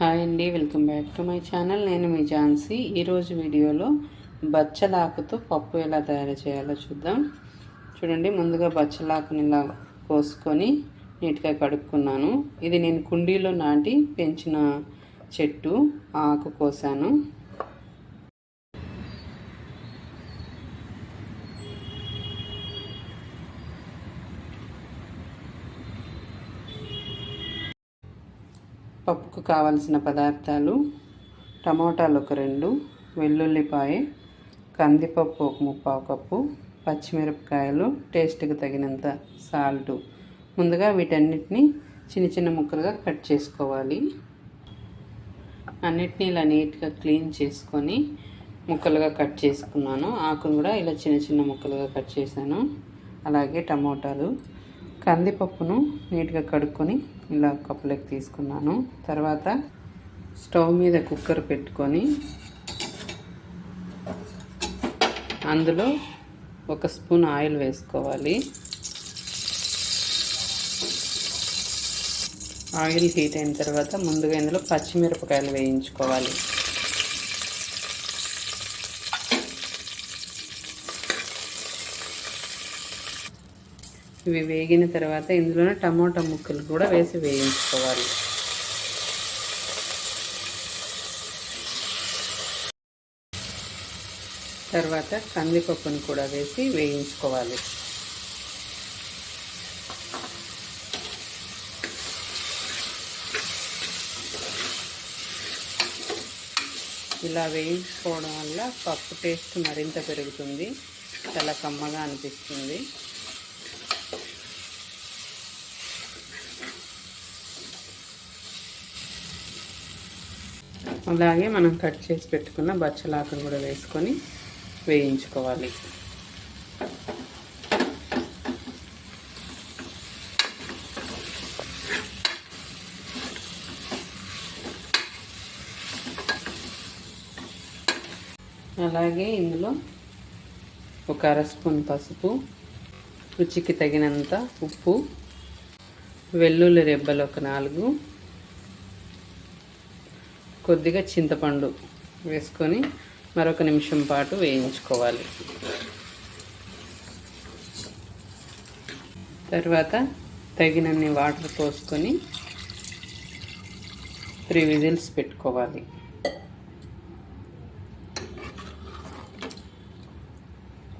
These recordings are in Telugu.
హాయ్ అండి welcome back to my channel. నేను మీ ఝాన్సీ. ఈరోజు వీడియోలో బచ్చలాకుతో పప్పు ఎలా తయారు చేయాలో చూద్దాం. చూడండి ముందుగా బచ్చలాకుని ఇలా కోసుకొని నీట్గా కడుక్కున్నాను. ఇది నేను కుండీలో నాటి పెంచిన చెట్టు ఆకు కోసాను. పప్పుకు కావలసిన పదార్థాలు టమోటాలు ఒక రెండు వెల్లుల్లిపాయ కందిపప్పు ఒక ముప్పావు కప్పు పచ్చిమిరపకాయలు టేస్ట్కి తగినంత సాల్ట్. ముందుగా వీటన్నిటిని చిన్న చిన్న ముక్కలుగా కట్ చేసుకోవాలి. అన్నిటినీ ఇలా నీట్గా క్లీన్ చేసుకొని ముక్కలుగా కట్ చేసుకున్నాను. ఆకును కూడా ఇలా చిన్న చిన్న ముక్కలుగా కట్ చేశాను. అలాగే టమోటాలు కందిపప్పును నీట్గా కడుక్కొని ఇలా కప్పులోకి తీసుకున్నాను. తర్వాత స్టవ్ మీద కుక్కర్ పెట్టుకొని అందులో ఒక స్పూన్ ఆయిల్ వేసుకోవాలి. ఆయిల్ హీట్ అయిన తర్వాత ముందుగా ఇందులో పచ్చిమిరపకాయలు వేయించుకోవాలి. ఇవి వేగిన తర్వాత ఇందులోనే టమోటా ముక్కలు కూడా వేసి వేయించుకోవాలి. తర్వాత కందిపప్పును కూడా వేసి వేయించుకోవాలి. ఇలా వేయించుకోవడం వల్ల పప్పు టేస్ట్ మరింత పెరుగుతుంది. చాలా కమ్మగా అనిపిస్తుంది. అలాగే మనం కట్ చేసి పెట్టుకున్న బచ్చలాకును కూడా వేసుకొని వేయించుకోవాలి. అలాగే ఇందులో ఒక అర స్పూన్ పసుపు రుచికి తగినంత ఉప్పు వెల్లుల్లి రెబ్బలు ఒక నాలుగు కొద్దిగా చింతపండు వేసుకొని మరొక నిమిషం పాటు వేయించుకోవాలి. తర్వాత తగినన్ని వాటర్ పోసుకొని త్రీ విజిల్స్ పెట్టుకోవాలి.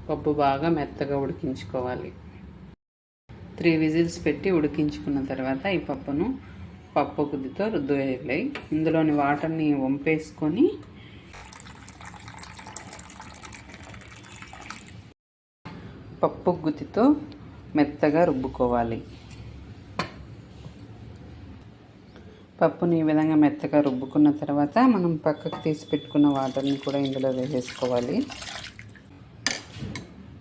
పప్పు బాగా మెత్తగా ఉడికించుకోవాలి. త్రీ విజిల్స్ పెట్టి ఉడికించుకున్న తర్వాత ఈ పప్పును పప్పు గుద్దితో రుద్దువేయాలి. ఇందులోని వాటర్ని వంపేసుకొని పప్పు గుత్తితో మెత్తగా రుబ్బుకోవాలి. పప్పుని ఈ విధంగా మెత్తగా రుబ్బుకున్న తర్వాత మనం పక్కకు తీసి పెట్టుకున్న వాటర్ని కూడా ఇందులో వేసేసుకోవాలి.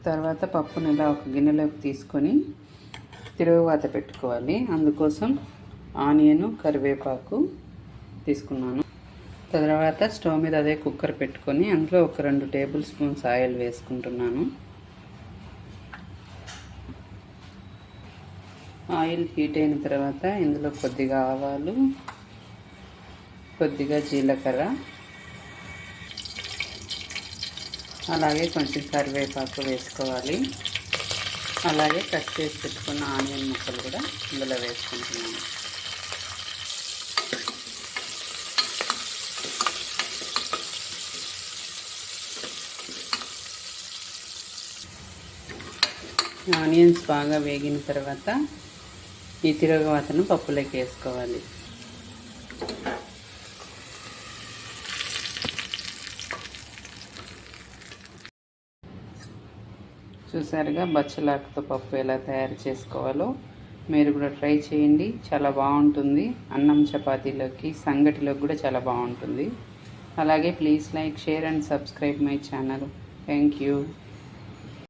తర్వాత పప్పుని ఇలా ఒక గిన్నెలోకి తీసుకొని తిరుగువాత పెట్టుకోవాలి. అందుకోసం ఆనియన్ కరివేపాకు తీసుకున్నాను. తర్వాత స్టవ్ మీద అదే కుక్కర్ పెట్టుకొని అందులో ఒక రెండు టేబుల్ స్పూన్స్ ఆయిల్ వేసుకుంటున్నాను. ఆయిల్ హీట్ అయిన తర్వాత ఇందులో కొద్దిగా ఆవాలు కొద్దిగా జీలకర్ర అలాగే కొంచెం కరివేపాకు వేసుకోవాలి. అలాగే కట్ చేసి పెట్టుకున్న ఆనియన్ ముక్కలు కూడా ఇందులో వేసుకుంటున్నాను. ఆనియన్స్ బాగా వేగిన తర్వాత ఈ తిరగవాతను పప్పులోకి వేసుకోవాలి. చూసారుగా బచ్చలాకుతో పప్పు ఎలా తయారు చేసుకోవాలో మీరు కూడా ట్రై చేయండి. చాలా బాగుంటుంది. అన్నం చపాతీలోకి సంగటిలోకి కూడా చాలా బాగుంటుంది. అలాగే please like share and subscribe my channel. Thank you.